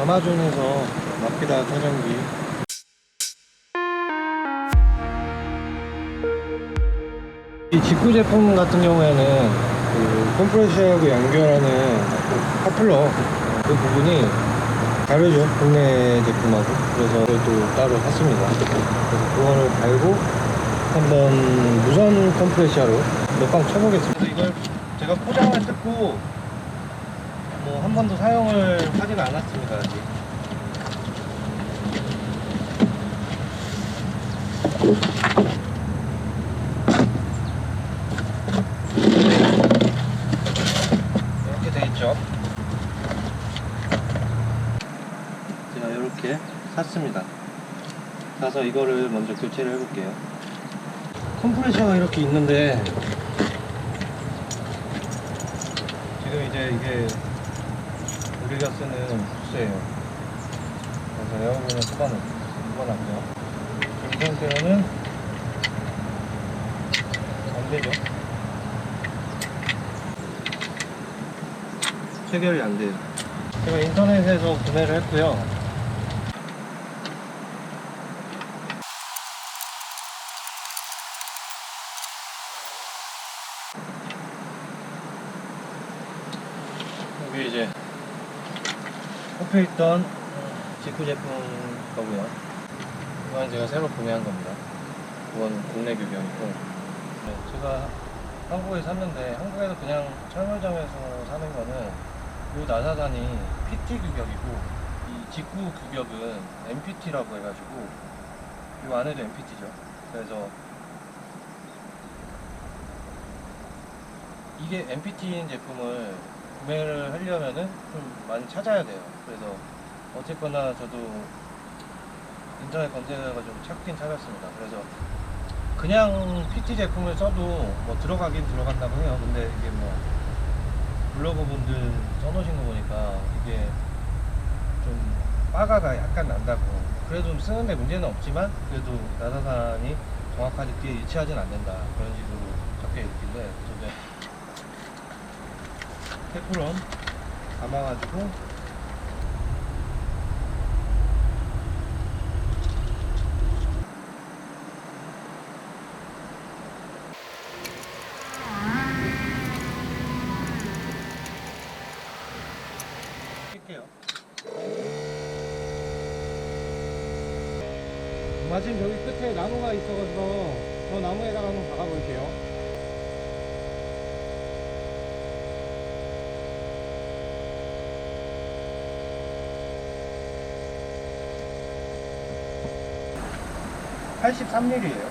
아마존에서 마피다 사정기. 이 직구 제품 같은 경우에는 그 컴프레셔하고 연결하는 그 커플러 그 부분이 다르죠 국내 제품하고. 그래서 또 따로 샀습니다. 그래서 그거를 달고 한번 무선 컴프레셔로 몇 방 쳐보겠습니다. 이걸 제가 포장을 뜯고 뭐 한 번도 사용을 하지가 않았습니다 아직. 이렇게 돼 있죠? 제가 이렇게 샀습니다. 사서 이거를 먼저 교체를 해볼게요. 컴프레셔가 이렇게 있는데 지금 이제 이게 우리가 쓰는 부스예요. 그래서 에어컨을 꼽아놓, 꼽아놨죠 지금 상태로는 안 되죠? 체결이 안 돼요. 제가 인터넷에서 구매를 했고요. 여기 이제 꼽혀 있던 직구 제품 거고요. 이건 제가 새로 구매한 겁니다. 그건 국내 규격이고. 네, 제가 한국에 샀는데 한국에서 그냥 철물점에서 사는 거는 이 나사단이 PT 규격이고 이 직구 규격은 MPT라고 해가지고 이 안에도 MPT죠. 그래서 이게 MPT인 제품을 구매를 하려면은 좀 많이 찾아야 돼요. 그래서 어쨌거나 저도 인터넷 검색해서 좀 찾긴 찾았습니다. 그래서 그냥 PT 제품을 써도 뭐 들어가긴 들어간다고 해요. 근데 이게 뭐 블로그 분들 써놓으신 거 보니까 이게 좀 빠가가 약간 난다고. 그래도 좀 쓰는데 문제는 없지만 그래도 나사산이 정확하게 일치하진 않는다. 그런 식으로 적혀 있길래 저도 테프론 감아가지고. 낄게요. 마침 저기 끝에 나무가 있어서 저 나무에다가 한번 박아볼게요 (83mm) 에요.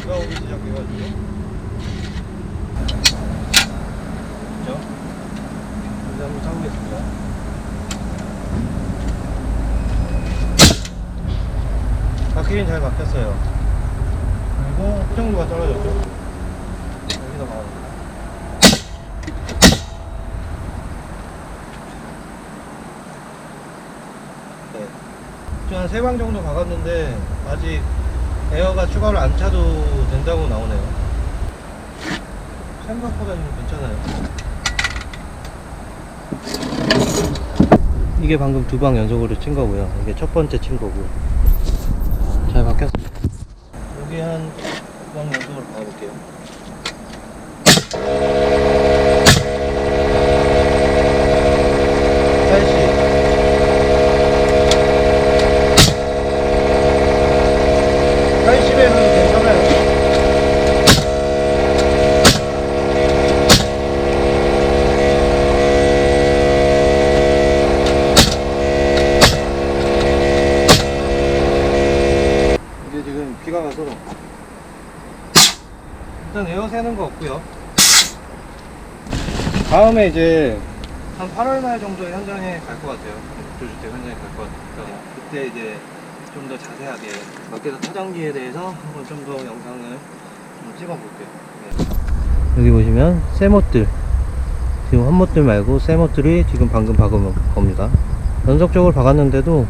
비가 오기 시작해가지고. 그죠? 이제 한번 타보겠습니다. 바퀴는 잘 바뀌었어요. 그리고 포장도가 떨어졌죠 여기다 박아볼게요 네. 지금 한세 방 정도 박았는데 아직 에어가 추가로 안 차도 된다고 나오네요. 생각보다 좀 괜찮아요. 이게 방금 두 방 연속으로 친 거고요. 이게 첫 번째 친 거고. 잘 바뀌었습니다. 여기 한 두 방 연속으로 박아볼게요. 팔십. 팔십에는 괜찮아요. 이게 지금 비가 가서 일단 에어 새는 거 없고요. 다음에 이제 한 8월 말 정도에 현장에 갈 것 같아요. 조주택 현장에 갈 것 같아요. 그때 이제 좀 더 자세하게 밖에서 타장기에 대해서 한번 좀 더 영상을 좀 찍어볼게요. 여기 보시면 세모들 지금 한모들 말고 세모들이 지금 방금 박은 겁니다. 연속적으로 박았는데도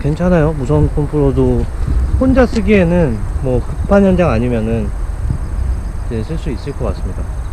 괜찮아요. 무선 콤프로도 혼자 쓰기에는 뭐 급한 현장 아니면은 이제 쓸수 있을 것 같습니다.